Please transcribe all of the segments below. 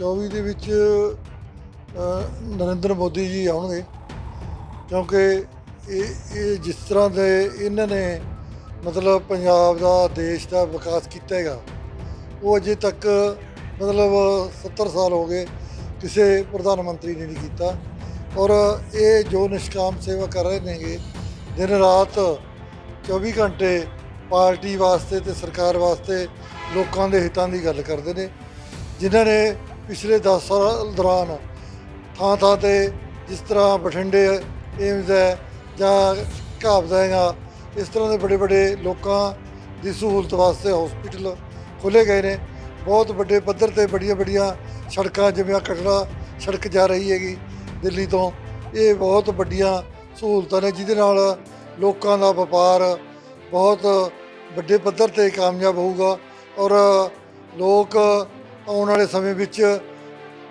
24 ਦੇ ਵਿੱਚ ਨਰਿੰਦਰ ਮੋਦੀ ਜੀ ਆਉਣਗੇ। ਕਿਉਂਕਿ ਇਹ ਇਹ ਜਿਸ ਤਰ੍ਹਾਂ ਦੇ ਇਹਨਾਂ ਨੇ ਮਤਲਬ ਪੰਜਾਬ ਦਾ, ਦੇਸ਼ ਦਾ ਵਿਕਾਸ ਕੀਤਾ ਹੈਗਾ, ਉਹ ਅਜੇ ਤੱਕ ਮਤਲਬ 70 ਸਾਲ ਹੋ ਗਏ ਕਿਸੇ ਪ੍ਰਧਾਨ ਮੰਤਰੀ ਨੇ ਨਹੀਂ ਕੀਤਾ। ਔਰ ਇਹ ਜੋ ਨਿਸ਼ਕਾਮ ਸੇਵਾ ਕਰ ਰਹੇ ਨੇਗੇ, ਦਿਨ ਰਾਤ 24 ਘੰਟੇ ਪਾਰਟੀ ਵਾਸਤੇ ਤੇ ਸਰਕਾਰ ਵਾਸਤੇ ਲੋਕਾਂ ਦੇ ਹਿੱਤਾਂ ਦੀ ਗੱਲ ਕਰਦੇ ਨੇ, ਜਿਨ੍ਹਾਂ ਨੇ ਪਿਛਲੇ 10 ਸਾਲ ਦੌਰਾਨ ਥਾਂ ਥਾਂ ਤੇ ਜਿਸ ਤਰ੍ਹਾਂ ਬਠਿੰਡੇ ਏਮਜ਼ ਹੈ ਜਾਂ ਘਾਬਦਾ ਹੈਗਾ ਇਸ ਤਰ੍ਹਾਂ ਦੇ ਬੜੇ ਬੜੇ ਲੋਕਾਂ ਦੀ ਸਹੂਲਤ ਵਾਸਤੇ ਹਸਪੀਟਲ ਖੋਲ੍ਹੇ ਗਏ ਨੇ। ਬਹੁਤ ਵੱਡੇ ਪੱਧਰ ਤੇ ਬੜੀਆਂ ਬੜੀਆਂ ਸੜਕਾਂ ਜਿਵੇਂ ਆਹ ਕਟੜਾ ਸੜਕ ਜਾ ਰਹੀ ਹੈਗੀ ਦਿੱਲੀ ਤੋਂ, ਇਹ ਬਹੁਤ ਵੱਡੀਆਂ ਸਹੂਲਤਾਂ ਨੇ ਜਿਹਦੇ ਨਾਲ ਲੋਕਾਂ ਦਾ ਵਪਾਰ ਬਹੁਤ ਵੱਡੇ ਪੱਧਰ ਤੇ ਕਾਮਯਾਬ ਹੋਊਗਾ ਔਰ ਲੋਕ ਆਉਣ ਵਾਲੇ ਸਮੇਂ ਵਿੱਚ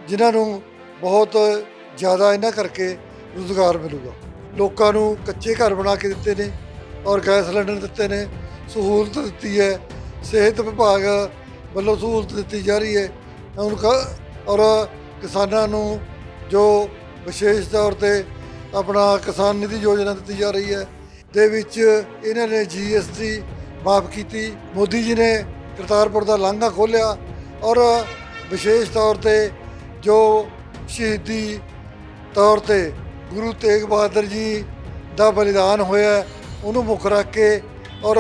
ਜਿਨ੍ਹਾਂ ਨੂੰ ਬਹੁਤ ਜ਼ਿਆਦਾ ਇਹਨਾਂ ਕਰਕੇ ਰੁਜ਼ਗਾਰ ਮਿਲੂਗਾ। ਲੋਕਾਂ ਨੂੰ ਕੱਚੇ ਘਰ ਬਣਾ ਕੇ ਦਿੱਤੇ ਨੇ ਔਰ ਗੈਸ ਸਿਲੰਡਰ ਦਿੱਤੇ ਨੇ, ਸਹੂਲਤ ਦਿੱਤੀ ਹੈ, ਸਿਹਤ ਵਿਭਾਗ ਵੱਲੋਂ ਸਹੂਲਤ ਦਿੱਤੀ ਜਾ ਰਹੀ ਹੈ। ਹੁਣ ਔਰ ਕਿਸਾਨਾਂ ਨੂੰ ਜੋ ਵਿਸ਼ੇਸ਼ ਤੌਰ ਤੇ ਆਪਣਾ ਕਿਸਾਨ ਨਿਧੀ ਯੋਜਨਾ ਦਿੱਤੀ ਜਾ ਰਹੀ ਹੈ, ਦੇ ਵਿੱਚ ਇਹਨਾਂ ਨੇ ਜੀਐਸਟੀ ਮਾਫ ਕੀਤੀ। ਮੋਦੀ ਜੀ ਨੇ ਕਰਤਾਰਪੁਰ ਦਾ ਲਾਂਘਾ ਖੋਲ੍ਹਿਆ। ਔਰ ਵਿਸ਼ੇਸ਼ ਤੌਰ ਤੇ ਜੋ ਸ਼ਹੀਦੀ ਤੌਰ ਤੇ ਗੁਰੂ ਤੇਗ ਬਹਾਦਰ ਜੀ ਦਾ ਬਲੀਦਾਨ ਹੋਇਆ, ਉਹਨੂੰ ਮੁੱਖ ਰੱਖ ਕੇ ਔਰ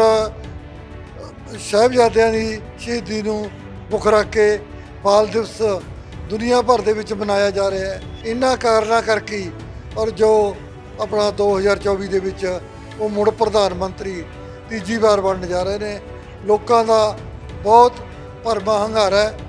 ਸਾਹਿਬਜ਼ਾਦਿਆਂ ਦੀ ਸ਼ਹੀਦੀ ਨੂੰ ਮੁੱਖ ਰੱਖ ਕੇ ਬਾਲ ਦਿਵਸ ਦੁਨੀਆ ਭਰ ਦੇ ਵਿੱਚ ਮਨਾਇਆ ਜਾ ਰਿਹਾ ਹੈ। ਇਹਨਾਂ ਕਾਰਨਾਂ ਕਰਕੇ ਔਰ ਜੋ ਆਪਣਾ 2024 ਦੇ ਵਿੱਚ ਉਹ ਮੁੜ ਪ੍ਰਧਾਨ ਮੰਤਰੀ ਤੀਜੀ ਵਾਰ ਬਣਨ ਜਾ ਰਹੇ ਨੇ। ਲੋਕਾਂ ਦਾ ਬਹੁਤ ਭਰਮਾ ਹੰਗਾਰਾ ਹੈ।